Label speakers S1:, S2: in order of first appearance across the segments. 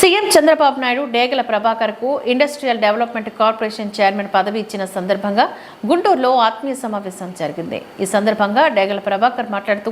S1: CM Chandrababu Naidu Degala ప్రభాకర్కు industrial development corporation chairman పదవి ఇచ్చిన సందర్భంగా గుంటూరులో ఆత్మీయ సమావేశం జరిగింది. ఈ సందర్భంగా డేగల ప్రభాకర్ మాట్లాడుతూ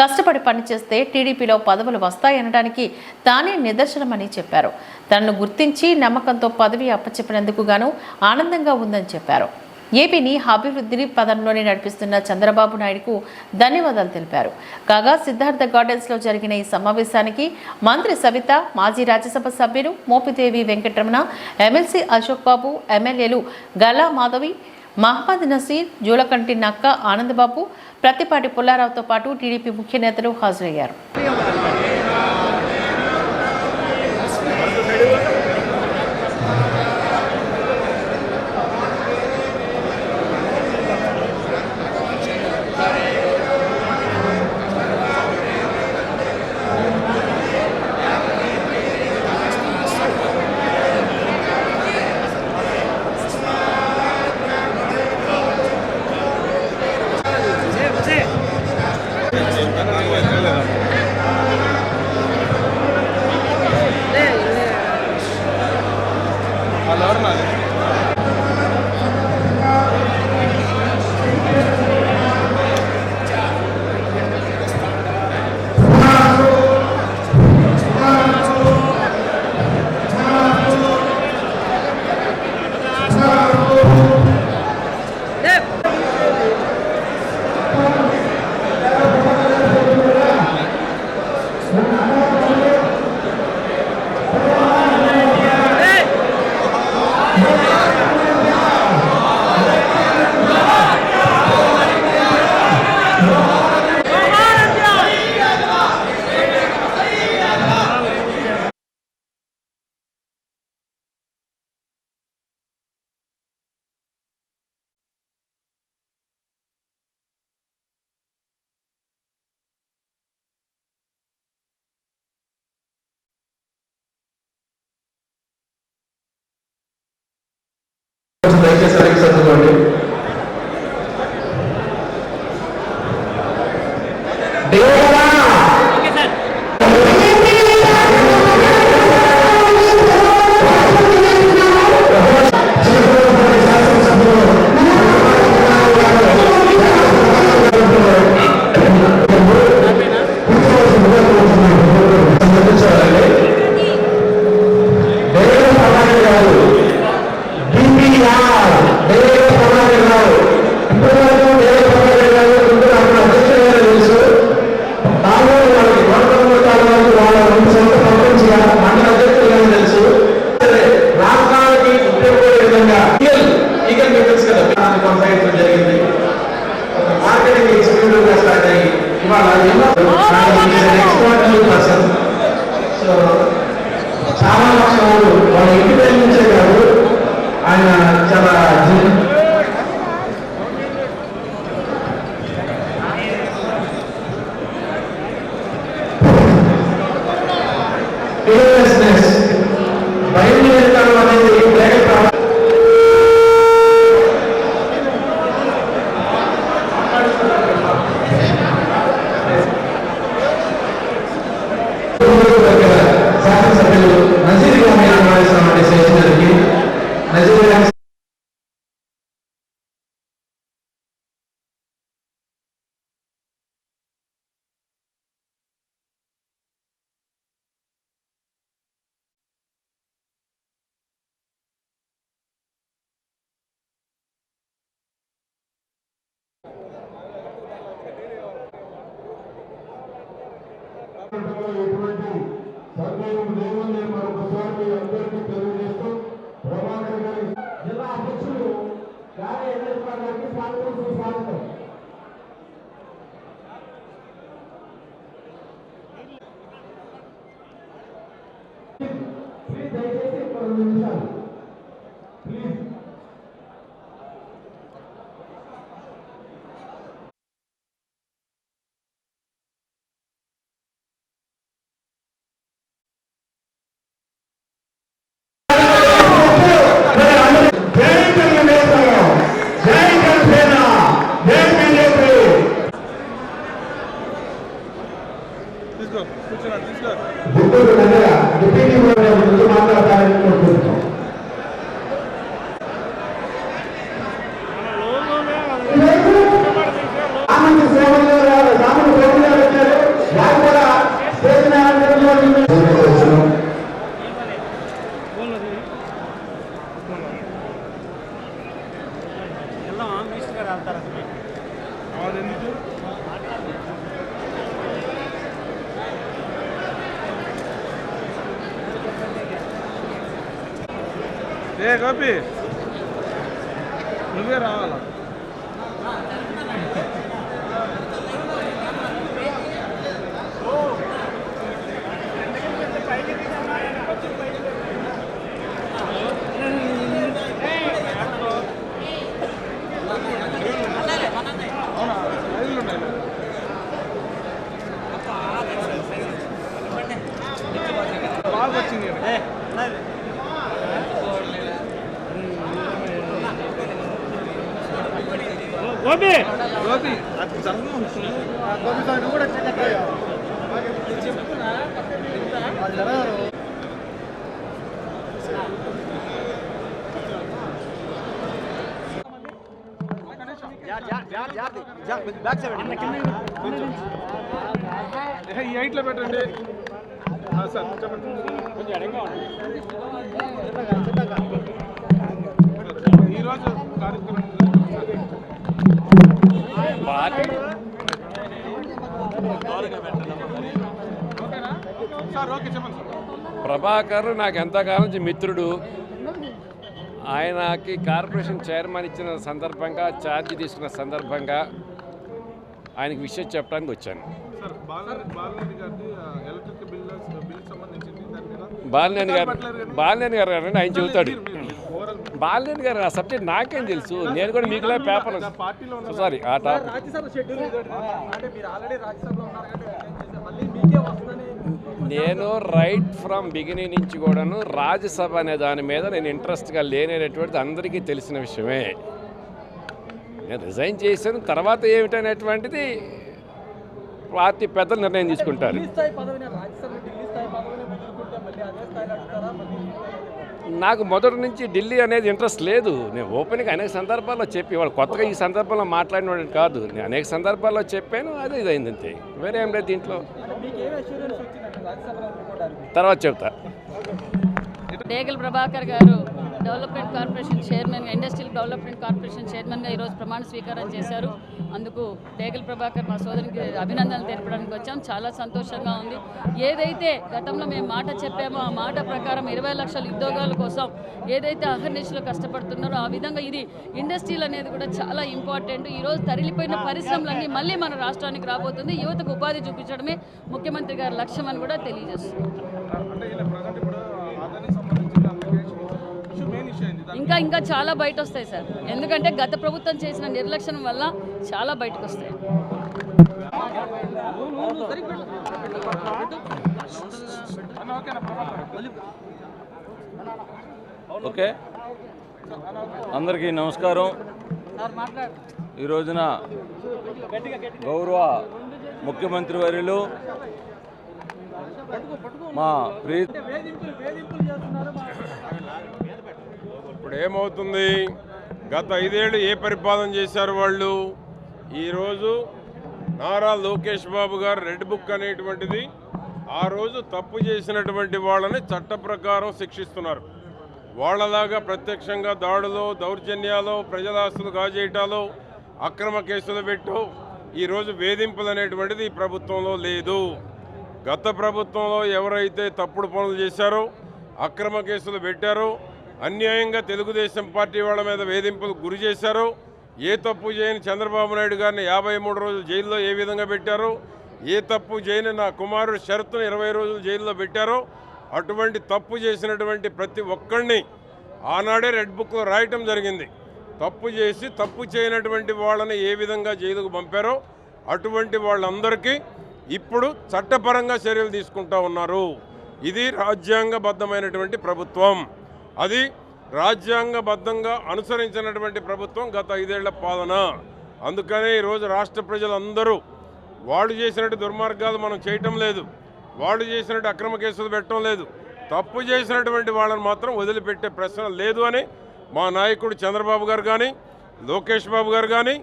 S1: కష్టపడి పనిచేస్తే టీడీపీలో పదవులు వస్తాయనడానికి తానే నిదర్శనమని చెప్పారు. తనను గుర్తించి నమ్మకంతో పదవి అప్పచెప్పినందుకు గాను ఆనందంగా ఉందని చెప్పారు. ఏపీని అభివృద్ధిని పదంలోనే నడిపిస్తున్న చంద్రబాబు నాయుడుకు ధన్యవాదాలు తెలిపారు. కాగా సిద్ధార్థ గార్డెన్స్లో జరిగిన ఈ సమావేశానికి మంత్రి సవిత మాజీ రాజ్యసభ సభ్యులు మోపిదేవి వెంకటరమణ ఎమ్మెల్సీ అశోక్ బాబు ఎమ్మెల్యేలు గల్లా మాధవి మహమ్మద్ నసీర్ జూలకంటి నక్క ఆనందబాబు ప్రతిపాటి పుల్లారావుతో పాటు టీడీపీ ముఖ్య నేతలు హాజరయ్యారు.
S2: కొంచెం దయచేసి వెనక్కి సర్దుకోండి
S3: ఎటువంటి సందేహం లేదని మరొకసారి అందరికీ తెలియజేస్తూ ప్రభాకర్ గారి జిల్లా అధ్యక్షులు గారి ఎన్ఎస్ఆర్ గారికి స్వాగతం సుస్వాగతం. ప్లీజ్ దయచేసి ఒక రెండు నిమిషాలు.
S4: ఏ గోపి? నువ్వే రావాలా? అవునా? బాగా వచ్చింది గోపి! గోపి! కూడా ఈ హైట్లో పెట్టండి. ఆ, సార్ చెప్పండి. కొంచెం ఈరోజు కార్యక్రమం ఓకేనా సార్ ఓకే చెప్పండి సార్
S5: ప్రభాకర్ నాకు ఎంతకాలం నుంచి మిత్రుడు. ఆయనకి కార్పొరేషన్ చైర్మన్ ఇచ్చిన సందర్భంగా ఛార్జ్ తీసుకున్న సందర్భంగా ఆయనకి విషయం చెప్పడానికి వచ్చాను.
S3: బాలనేని
S5: గారు బాలినేని గారు అండి ఆయన చెబుతాడు. బాలినేని గారు ఆ సబ్జెక్ట్ నాకేం తెలుసు. నేను కూడా మీకులా పేపర్ సారీ ఆ టాపిక్
S4: రాజ్యసభ షెడ్యూల్ అంటే మీరు ఆల్రెడీ రాజ్యసభలో ఉన్నారు కాబట్టి ఏం చేశారు? మళ్ళీ మీకే వస్తుందని
S5: నేను రైట్ ఫ్రమ్ బిగినింగ్ నుంచి కూడాను రాజ్యసభ అనే దాని మీద నేను ఇంట్రెస్ట్గా లేనటువంటిది అందరికీ తెలిసిన విషయమే. నేను రిజైన్ చేశాను. తర్వాత ఏమిటనేటువంటిది పార్టీ పెద్దలు నిర్ణయం తీసుకుంటారు
S4: ఢిల్లీ స్థాయి పదవిని రాజ్యసభ ఢిల్లీ స్థాయి పదవిని వదులుకుంటే మళ్ళీ అదే స్థాయిలో అడుగుతారా మళ్ళీ
S5: నాకు మొదటి నుంచి ఢిల్లీ అనేది ఇంట్రెస్ట్ లేదు. నేను ఓపెన్గా అనేక సందర్భాల్లో చెప్పి వాళ్ళు కొత్తగా ఈ సందర్భంలో మాట్లాడిన కాదు. నేను అనేక సందర్భాల్లో చెప్పాను అదే ఇదైంది అంతే. వేరే ఏం లేదు దీంట్లో. తర్వాత చెప్తా.
S6: డేగల్ ప్రభాకర్ గారు డెవలప్మెంట్ కార్పొరేషన్ చైర్మన్గా ఇండస్ట్రియల్ డెవలప్మెంట్ కార్పొరేషన్ చైర్మన్గా ఈరోజు ప్రమాణ స్వీకారం చేశారు. అందుకు డేగల్ ప్రభాకర్ మా సోదరికి అభినందనలు తెలపడానికి వచ్చాం. చాలా సంతోషంగా ఉంది. ఏదైతే గతంలో మేము మాట చెప్పామో ఆ మాట ప్రకారం ఇరవై లక్షల ఉద్యోగాల కోసం ఏదైతే అహర్నిశలు కష్టపడుతున్నారో ఆ విధంగా ఇది ఇండస్ట్రీలు అనేది కూడా చాలా ఇంపార్టెంట్. ఈరోజు తరిలిపోయిన పరిశ్రమలన్నీ మళ్ళీ మన రాష్ట్రానికి రాబోతుంది. యువతకు ఉపాధి చూపించడమే ముఖ్యమంత్రి గారి లక్ష్యం అని కూడా తెలియజేస్తుంది ఇంకా చాలా బయట వస్తాయి సార్. ఎందుకంటే గత ప్రభుత్వం చేసిన నిర్లక్ష్యం వల్ల చాలా బయటకు వస్తాయి
S7: ఓకే. అందరికీ నమస్కారం. ఈ రోజున గౌరవ ముఖ్యమంత్రి వర్యులు మా ప్రీ
S8: ఇప్పుడు ఏమవుతుంది గత ఐదేళ్ళు ఏ పరిపాలన చేశారు వాళ్ళు? ఈరోజు నారా లోకేష్ బాబు గారు రెడ్ బుక్ అనేటువంటిది ఆ రోజు తప్పు చేసినటువంటి వాళ్ళని చట్ట ప్రకారం శిక్షిస్తున్నారు. వాళ్ళలాగా ప్రత్యక్షంగా దాడులు దౌర్జన్యాలు ప్రజల ఆస్తులు కాజేయటాలు అక్రమ కేసులు పెట్టు ఈరోజు వేధింపులు అనేటువంటిది ఈ ప్రభుత్వంలో లేదు. గత ప్రభుత్వంలో ఎవరైతే తప్పుడు పనులు చేశారో అక్రమ కేసులు పెట్టారో అన్యాయంగా తెలుగుదేశం పార్టీ వాళ్ళ మీద వేధింపులు గురి చేశారో. ఏ తప్పు చేయని చంద్రబాబు నాయుడు గారిని యాభై మూడు రోజులు జైల్లో ఏ విధంగా పెట్టారో? ఏ తప్పు చేయని నా కుమారుడు షరతును ఇరవై రోజులు జైల్లో పెట్టారో? అటువంటి తప్పు చేసినటువంటి ప్రతి ఒక్కరిని ఆనాడే రెడ్ బుక్లో రాయటం జరిగింది. తప్పు చేసి తప్పు చేయనటువంటి వాళ్ళని ఏ విధంగా జైలుకు పంపారో అటువంటి వాళ్ళందరికీ ఇప్పుడు చట్టపరంగా చర్యలు తీసుకుంటా ఉన్నారు. ఇది రాజ్యాంగబద్ధమైనటువంటి ప్రభుత్వం. అది రాజ్యాంగబద్ధంగా అనుసరించినటువంటి ప్రభుత్వం గత ఐదేళ్ళ పాలన. అందుకనే ఈరోజు రాష్ట్ర ప్రజలందరూ వాళ్ళు చేసినట్టు దుర్మార్గాలు మనం చేయటం లేదు. వాళ్ళు చేసినట్టు అక్రమ కేసులు పెట్టడం లేదు. తప్పు చేసినటువంటి వాళ్ళని మాత్రం వదిలిపెట్టే ప్రశ్న లేదు అని మా నాయకుడు చంద్రబాబు గారు కానీ లోకేష్ బాబు గారు కానీ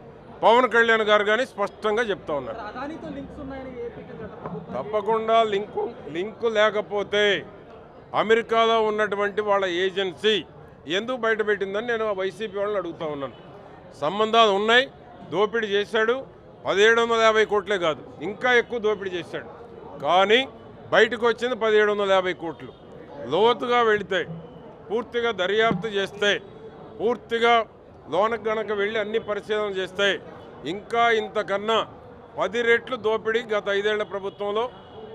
S8: పవన్ కళ్యాణ్ గారు కానీ స్పష్టంగా చెప్తా ఉన్నారు. తప్పకుండా లింకు లింకు లేకపోతే అమెరికాలో ఉన్నటువంటి వాళ్ళ ఏజెన్సీ ఎందుకు బయటపెట్టిందని నేను వైసీపీ వాళ్ళని అడుగుతా ఉన్నాను. సంబంధాలు ఉన్నాయి దోపిడీ చేశాడు పదిహేడు వందల యాభై కోట్లే కాదు ఇంకా ఎక్కువ దోపిడీ చేశాడు. కానీ బయటకు వచ్చింది పదిహేడు వందల యాభై కోట్లు. లోతుగా వెళితే పూర్తిగా దర్యాప్తు చేస్తే పూర్తిగా లోనకు గనక వెళ్ళి అన్ని పరిశీలన చేస్తే ఇంకా ఇంతకన్నా పది రెట్లు దోపిడీ గత ఐదేళ్ళ ప్రభుత్వంలో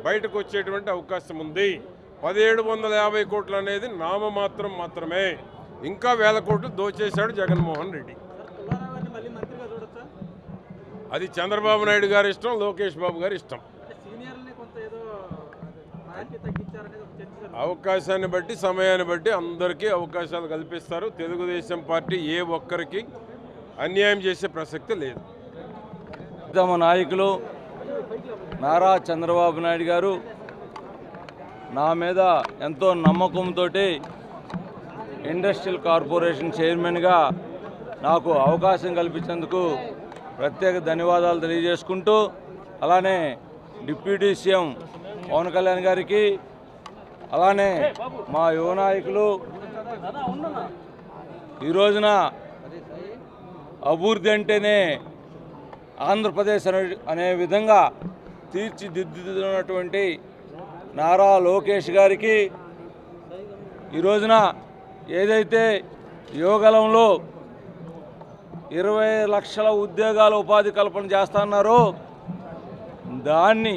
S8: బయటకు వచ్చేటువంటి అవకాశం ఉంది. పదిహేడు వందల యాభై కోట్లు అనేది నామమాత్రం మాత్రమే. ఇంకా వేల కోట్లు దోచేశాడు జగన్మోహన్ రెడ్డి. అది చంద్రబాబు నాయుడు గారి ఇష్టం లోకేష్ బాబు గారి ఇష్టం. అవకాశాన్ని బట్టి సమయాన్ని బట్టి అందరికీ అవకాశాలు కల్పిస్తారు. తెలుగుదేశం పార్టీ ఏ ఒక్కరికి అన్యాయం చేసే ప్రసక్తి లేదు.
S7: తమ నాయకులు నారా చంద్రబాబు నాయుడు గారు నా మీద ఎంతో నమ్మకంతో ఇండస్ట్రియల్ కార్పొరేషన్ చైర్మన్గా నాకు అవకాశం కల్పించేందుకు ప్రత్యేక ధన్యవాదాలు తెలియజేసుకుంటూ అలానే డిప్యూటీ సీఎం పవన్ కళ్యాణ్ గారికి అలానే మా యువ నాయకులు. ఈ రోజున అభివృద్ధి అంటేనే ఆంధ్రప్రదేశ్ అనే అనే విధంగా తీర్చిదిద్దుతున్నటువంటి నారా లోకేష్ గారికి ఈ రోజున ఏదైతే యువగలంలో ఇరవై లక్షల ఉద్యోగాల ఉపాధి కల్పన చేస్తున్నారో దాన్ని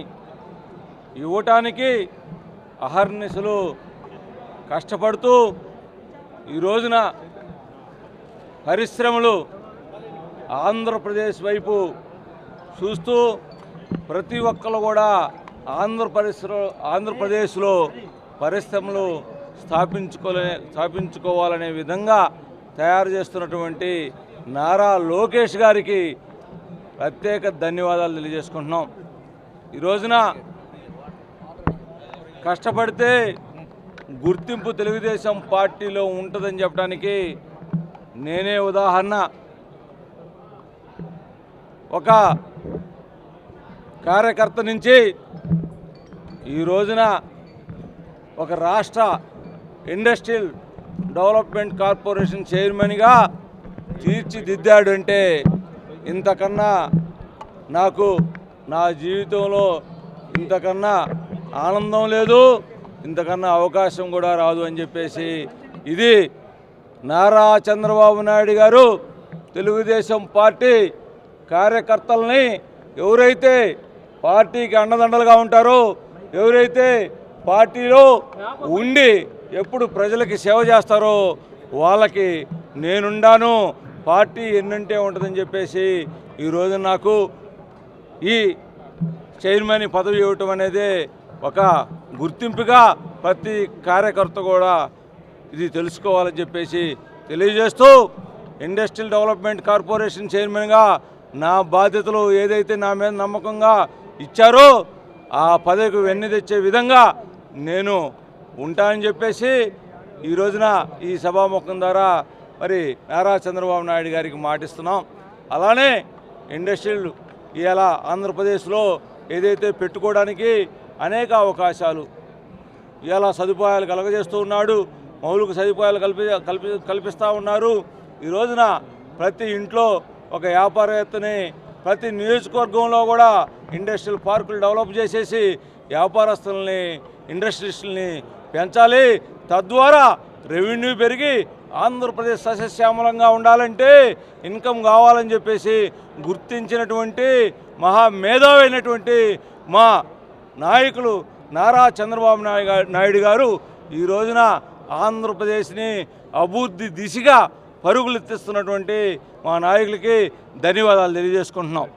S7: ఇవ్వటానికి అహర్నిశలు కష్టపడుతూ ఈ రోజున పరిశ్రమలు ఆంధ్రప్రదేశ్ వైపు చూస్తూ ప్రతి ఒక్కరు కూడా ఆంధ్ర ఆంధ్రప్రదేశ్లో పరిశ్రమలు స్థాపించుకోలే స్థాపించుకోవాలనే విధంగా తయారు చేస్తున్నటువంటి నారా లోకేష్ గారికి ప్రత్యేక ధన్యవాదాలు తెలియజేసుకుంటున్నాం. ఈ రోజున కష్టపడితే గుర్తింపు తెలుగుదేశం పార్టీలో ఉంటుందని చెప్పడానికి నేనే ఉదాహరణ. ఒక కార్యకర్త నుంచి ఈ రోజున ఒక రాష్ట్ర ఇండస్ట్రియల్ డెవలప్మెంట్ కార్పొరేషన్ చైర్మన్గా తీర్చిదిద్దాడు అంటే ఇంతకన్నా నాకు నా జీవితంలో ఇంతకన్నా ఆనందం లేదు ఇంతకన్నా అవకాశం కూడా రాదు అని చెప్పేసి ఇది నారా చంద్రబాబు నాయుడు గారు తెలుగుదేశం పార్టీ కార్యకర్తల్ని ఎవరైతే పార్టీకి అండదండలుగా ఉంటారో ఎవరైతే పార్టీలో ఉండి ఎప్పుడు ప్రజలకి సేవ చేస్తారో వాళ్ళకి నేనుండాను పార్టీ ఎన్నంటే ఉంటుందని చెప్పేసి ఈరోజు నాకు ఈ చైర్మన్ పదవి ఇవ్వటం అనేది ఒక గుర్తింపుగా ప్రతి కార్యకర్త కూడా ఇది తెలుసుకోవాలని చెప్పేసి తెలియజేస్తూ ఇండస్ట్రియల్ డెవలప్మెంట్ కార్పొరేషన్ చైర్మన్గా నా బాధ్యతలు ఏదైతే నా మీద నమ్మకంగా ఇచ్చారో ఆ పదవికి వెన్ను తెచ్చే విధంగా నేను ఉంటానని చెప్పేసి ఈ రోజున ఈ సభాముఖం ద్వారా మరి నారా చంద్రబాబు నాయుడు గారికి మాటిస్తున్నాం. అలానే ఇండస్ట్రీలు ఇలా ఆంధ్రప్రదేశ్లో ఏదైతే పెట్టుకోవడానికి అనేక అవకాశాలు ఇలా సదుపాయాలు కలగజేస్తూ ఉన్నాడు మౌలిక సదుపాయాలు కల్పి కల్పి కల్పిస్తూ ఉన్నారు. ఈ రోజున ప్రతి ఇంట్లో ఒక వ్యాపారవేత్తని ప్రతి నియోజకవర్గంలో కూడా ఇండస్ట్రియల్ పార్కులు డెవలప్ చేసేసి వ్యాపారస్తుల్ని ఇండస్ట్రీస్ని పెంచాలి. తద్వారా రెవెన్యూ పెరిగి ఆంధ్రప్రదేశ్ సస్యశ్యామలంగా ఉండాలంటే ఇన్కమ్ కావాలని చెప్పేసి గుర్తించినటువంటి మహా మేధావైనటువంటి మా నాయకులు నారా చంద్రబాబు నాయుడు నాయుడు గారు ఈ రోజున ఆంధ్రప్రదేశ్ని అభివృద్ధి దిశగా పరుగులు ఎత్తిస్తున్నటువంటి మా నాయకులకి ధన్యవాదాలు తెలియజేసుకుంటున్నాం.